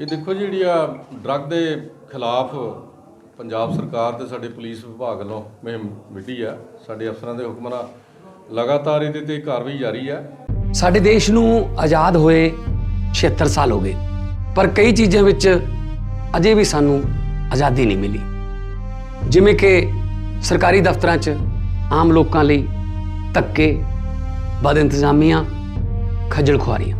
ਇਹ ਦੇਖੋ ਜਿਹੜੀ ਆ ਡਰੱਗ ਦੇ ਖਿਲਾਫ ਪੰਜਾਬ ਸਰਕਾਰ ਤੇ ਸਾਡੇ ਪੁਲਿਸ ਵਿਭਾਗ ਵੱਲੋਂ ਮੁਹਿੰਮ ਵਿੱਢੀ ਆ, ਸਾਡੇ ਅਫਸਰਾਂ ਦੇ ਹੁਕਮ ਨਾਲ ਲਗਾਤਾਰ ਇਹਦੇ ਤੇ ਕਾਰਵਾਈ ਜਾਰੀ ਆ। ਸਾਡੇ ਦੇਸ਼ ਨੂੰ ਆਜ਼ਾਦ ਹੋਏ 76 ਸਾਲ ਹੋ ਗਏ, ਪਰ ਕਈ ਚੀਜ਼ਾਂ ਵਿੱਚ ਅਜੇ ਵੀ ਸਾਨੂੰ ਆਜ਼ਾਦੀ ਨਹੀਂ ਮਿਲੀ। ਜਿਵੇਂ ਕਿ ਸਰਕਾਰੀ ਦਫ਼ਤਰਾਂ 'ਚ ਆਮ ਲੋਕਾਂ ਲਈ ਧੱਕੇ ਬਦ ਇੰਤਜ਼ਾਮੀਆਂ ਖੱਜਲ ਖੁਆਰੀਆਂ।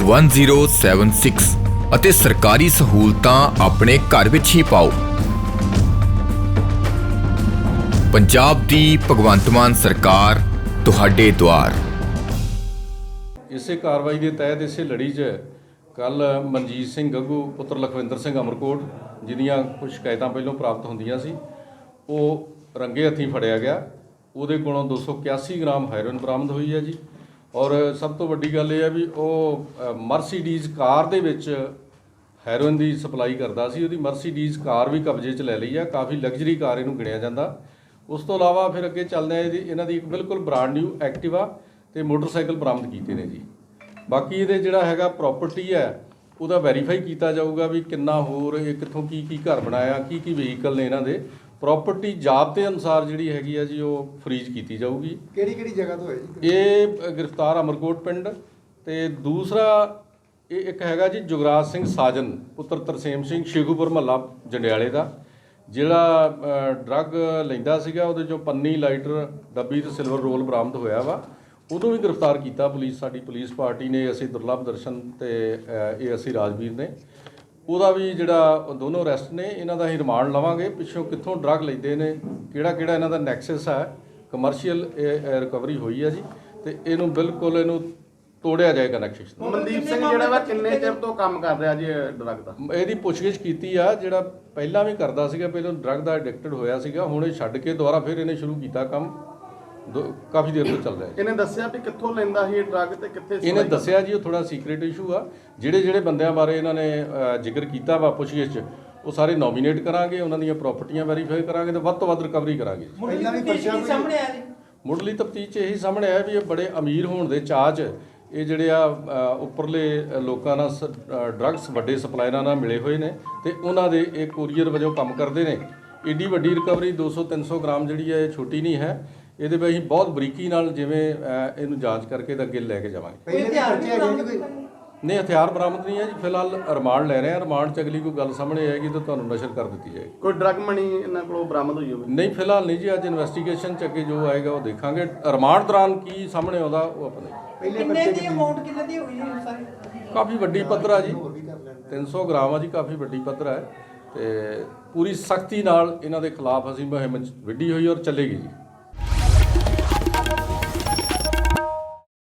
1076 ਅਤੇ ਸਰਕਾਰੀ ਸਹੂਲਤਾਂ ਆਪਣੇ ਘਰ ਵਿੱਚ ਹੀ ਪਾਓ। ਪੰਜਾਬ ਦੀ ਭਗਵੰਤ ਮਾਨ ਸਰਕਾਰ, ਤੁਹਾਡੇ ਦੁਆਰ। ਇਸੇ ਕਾਰਵਾਈ ਦੇ ਤਹਿਤ ਇਸੇ ਲੜੀ 'ਚ ਕੱਲ ਮਨਜੀਤ ਸਿੰਘ ਗੱਗੂ, ਪੁੱਤਰ ਲਖਵਿੰਦਰ ਸਿੰਘ ਅਮਰਕੋਟ ਜਿਹਦੀਆਂ ਕੁਝ ਸ਼ਿਕਾਇਤਾਂ ਪਹਿਲਾਂ ਪ੍ਰਾਪਤ ਹੁੰਦੀਆਂ ਸੀ, ਉਹ ਰੰਗੇ ਹੱਥੀਂ ਫੜਿਆ ਗਿਆ। ਉਹਦੇ ਕੋਲੋਂ 281 ਗ੍ਰਾਮ ਹੈਰੋਇਨ ਬਰਾਮਦ ਹੋਈ ਹੈ ਜੀ। ਔਰ ਸਭ ਤੋਂ ਵੱਡੀ ਗੱਲ ਇਹ ਹੈ ਵੀ ਉਹ ਮਰਸੀਡੀਜ਼ ਕਾਰ ਦੇ ਵਿੱਚ ਹੈਰੋਇਨ ਦੀ ਸਪਲਾਈ ਕਰਦਾ ਸੀ, ਉਹਦੀ ਮਰਸੀਡੀਜ਼ ਕਾਰ ਵੀ ਕਬਜ਼ੇ 'ਚ ਲੈ ਲਈ ਆ, ਕਾਫੀ ਲਗਜ਼ਰੀ ਕਾਰ ਇਹਨੂੰ ਗਿਣਿਆ ਜਾਂਦਾ। ਉਸ ਤੋਂ ਇਲਾਵਾ ਫਿਰ ਅੱਗੇ ਚੱਲਦੇ ਆ ਇਹਦੀ, ਇਹਨਾਂ ਦੀ ਇੱਕ ਬਿਲਕੁਲ ਬ੍ਰਾਂਡ ਨਿਊ ਐਕਟਿਵਾ ਤੇ ਮੋਟਰਸਾਈਕਲ ਬਰਾਮਦ ਕੀਤੇ ਨੇ ਜੀ। ਬਾਕੀ ਇਹਦੇ ਜਿਹੜਾ ਹੈਗਾ ਪ੍ਰਾਪਰਟੀ ਹੈ, ਉਹਦਾ ਵੈਰੀਫਾਈ ਕੀਤਾ ਜਾਊਗਾ ਵੀ ਕਿੰਨਾ ਹੋਰ, ਇਹ ਕਿੱਥੋਂ ਕੀ ਕੀ ਘਰ ਬਣਾਇਆ ਕੀ ਕੀ ਵਹੀਕਲ ਨੇ ਇਹਨਾਂ ਦੇ। ਪ੍ਰਾਪਰਟੀ ਜਾਬਤੇ ਅਨੁਸਾਰ ਜਿਹੜੀ ਹੈਗੀ ਆ ਜੀ ਉਹ ਫਰੀਜ਼ ਕੀਤੀ ਜਾਊਗੀ। ਕਿਹੜੀ ਕਿਹੜੀ ਜਗ੍ਹਾ ਤੋਂ ਹੈ ਜੀ? ਇਹ ਗ੍ਰਿਫਤਾਰ ਅਮਰਕੋਟ ਪਿੰਡ ਤੇ ਦੂਸਰਾ ਇਹ ਇੱਕ ਹੈਗਾ ਜੀ ਜੁਗਰਾਜ ਸਿੰਘ ਸਾਜਨ ਪੁੱਤਰ ਤਰਸੇਮ ਸਿੰਘ ਸ਼ੇਖੂਪੁਰ ਮਹੱਲਾ ਜੰਡਿਆਲੇ ਦਾ ਜਿਹੜਾ ਡਰੱਗ ਲੈਂਦਾ ਸੀਗਾ ਉਹਦੇ ਚੋਂ ਪੰਨੀ ਲਾਈਟਰ ਡੱਬੀ ਤੇ ਸਿਲਵਰ ਰੋਲ ਬਰਾਮਦ ਹੋਇਆ ਵਾ। ਉਹਨੂੰ ਵੀ ਗ੍ਰਿਫਤਾਰ ਕੀਤਾ ਪੁਲਿਸ ਸਾਡੀ ਪੁਲਿਸ ਪਾਰਟੀ ਨੇ ਅਸੀਂ ਦੁਰਲਭ ਦਰਸ਼ਨ ਤੇ ਇਹ ਅਸੀਂ ਰਾਜਵੀਰ ਨੇ। ਉਹਦਾ ਵੀ ਜਿਹੜਾ ਦੋਨੋਂ ਅਰੈਸਟ ਨੇ ਇਹਨਾਂ ਦਾ ਅਸੀਂ ਰਿਮਾਂਡ ਲਵਾਂਗੇ ਪਿੱਛੋਂ ਕਿੱਥੋਂ ਡਰੱਗ ਲੈਂਦੇ ਨੇ ਕਿਹੜਾ ਕਿਹੜਾ ਇਹਨਾਂ ਦਾ ਨੈਕਸਸ ਹੈ ਕਮਰਸ਼ੀਅਲ ਰਿਕਵਰੀ ਹੋਈ ਹੈ ਜੀ ਤੇ ਇਹਨੂੰ ਬਿਲਕੁਲ ਇਹਨੂੰ ਤੋੜਿਆ ਜਾਏਗਾ ਨੈਕਸਸ ਮਨਦੀਪ ਸਿੰਘ ਜਿਹੜਾ ਵਾ ਕਿੰਨੇ ਚਿਰ ਤੋਂ ਕੰਮ ਕਰ ਰਿਹਾ ਜੀ ਡਰੱਗ ਦਾ? ਇਹਦੀ ਪੁੱਛਗਿੱਛ ਕੀਤੀ ਆ ਜਿਹੜਾ ਪਹਿਲਾਂ ਵੀ ਕਰਦਾ ਸੀਗਾ ਪਹਿਲਾਂ ਡਰੱਗ ਦਾ ਐਡਿਕਟਡ ਹੋਇਆ ਸੀਗਾ ਹੁਣ ਇਹ ਛੱਡ ਕੇ ਦੁਬਾਰਾ ਫਿਰ ਇਹਨੇ ਸ਼ੁਰੂ ਕੀਤਾ ਕੰਮ। ਦੋ- ਕਾਫੀ ਦੇਰ ਤੋਂ ਚੱਲ ਰਿਹਾ ਹੈ ਇਹਨੇ ਦੱਸਿਆ ਵੀ ਕਿੱਥੋਂ ਲੈਂਦਾ ਸੀ ਇਹ ਡਰੱਗ ਤੇ ਕਿੱਥੇ ਇਹਨੇ ਦੱਸਿਆ ਜੀ ਉਹ ਥੋੜਾ ਸੀਕ੍ਰੀਟ ਇਸ਼ੂ ਆ। ਜਿਹੜੇ ਜਿਹੜੇ ਬੰਦਿਆਂ ਬਾਰੇ ਇਹਨਾਂ ਨੇ ਅ, ਜ਼ਿਕਰ ਕੀਤਾ ਵਾ ਪੁੱਛਗਿੱਛ 'ਚ ਉਹ ਸਾਰੇ ਨੋਮੀਨੇਟ ਕਰਾਂਗੇ ਉਹਨਾਂ ਦੀਆਂ ਪ੍ਰਾਪਰਟੀਆਂ ਵੈਰੀਫਾਈ ਕਰਾਂਗੇ ਤੇ ਵੱਧ ਤੋਂ ਵੱਧ ਰਿਕਵਰੀ ਕਰਾਂਗੇ। ਪਹਿਲਾਂ ਵੀ ਪਰਚਾ ਸਾਹਮਣੇ ਆਇਆ ਜੀ ਮੁੱਢਲੀ ਤਫਤੀਸ਼ 'ਚ ਇਹੀ ਸਾਹਮਣੇ ਆਇਆ ਵੀ ਇਹ ਬੜੇ ਅਮੀਰ ਹੋਣ ਦੇ ਚਾਅ 'ਚ ਇਹ ਜਿਹੜੇ ਆ ਅ, ਉੱਪਰਲੇ ਅ, ਲੋਕਾਂ ਨਾਲ ਡਰੱਗਸ ਵੱਡੇ ਸਪਲਾਇਰਾਂ ਨਾਲ ਮਿਲੇ ਹੋਏ ਨੇ ਤੇ ਉਹਨਾਂ ਦੇ ਇਹ ਕੋਰੀਅਰ ਵਜੋਂ ਕੰਮ ਕਰਦੇ ਨੇ। ਏਡੀ ਵੱਡੀ ਰਿਕਵਰੀ 200 300 ਗ੍ਰਾਮ ਜਿਹੜੀ ਹੈ ਇਹ ਛੋਟੀ ਨਹੀਂ ਹੈ। ਇਹਦੇ ਵਿੱਚ ਅਸੀਂ ਬਹੁਤ ਬਰੀਕੀ ਨਾਲ ਜਿਵੇਂ ਇਹਨੂੰ ਜਾਂਚ ਕਰਕੇ ਤੇ ਅੱਗੇ ਲੈ ਕੇ ਜਾਵਾਂਗੇ। ਪਹਿਲੇ ਵੀ ਪਰਚੇ ਹੈਗੇ ਜੀ ਕੋਈ? ਨਹੀਂ ਹਥਿਆਰ ਬਰਾਮਦ ਨਹੀਂ ਹੈ ਜੀ। ਫਿਲਹਾਲ ਰਿਮਾਂਡ ਲੈ ਰਹੇ ਹਾਂ। ਰਿਮਾਂਡ 'ਚ ਅਗਲੀ ਕੋਈ ਗੱਲ ਸਾਹਮਣੇ ਆਏਗੀ ਤਾਂ ਤੁਹਾਨੂੰ ਨਸ਼ਰ ਕਰ ਦਿੱਤੀ ਜਾਏਗੀ। ਕੋਈ ਡਰੱਗ ਮਣੀ ਇਹਨਾਂ ਕੋਲੋਂ ਬਰਾਮਦ ਹੋਈ ਹੋਵੇ? ਨਹੀਂ ਫਿਲਹਾਲ ਨਹੀਂ ਜੀ। ਅੱਜ ਇਨਵੈਸਟੀਗੇਸ਼ਨ 'ਚ ਅੱਗੇ ਜੋ ਆਏਗਾ ਉਹ ਦੇਖਾਂਗੇ। ਰਿਮਾਂਡ ਦੌਰਾਨ ਕੀ ਸਾਹਮਣੇ ਆਉਂਦਾ ਉਹ ਆਪਾਂ ਦੇਖਾਂਗੇ। ਪਹਿਲੇ ਕਿੰਨੇ ਦੀ ਅਮਾਉਂਟ ਕਿੰਨੇ ਦੀ ਹੋਈ ਜੀ ਸਾਰੀ? ਕਾਫੀ ਵੱਡੀ ਪੱਧਰ ਆ ਜੀ। 300 ਗ੍ਰਾਮ ਆ ਜੀ ਕਾਫੀ ਵੱਡੀ ਪੱਧਰ ਹੈ ਤੇ ਪੂਰੀ ਸਖਤੀ ਨਾਲ ਇਹਨਾਂ ਦੇ ਖਿਲਾਫ ਅਸੀਂ ਮੁਹਿੰਮ ਚ ਵਿੱਢੀ ਹੋਈ ਔਰ ਚੱਲੇਗੀ ਜੀ।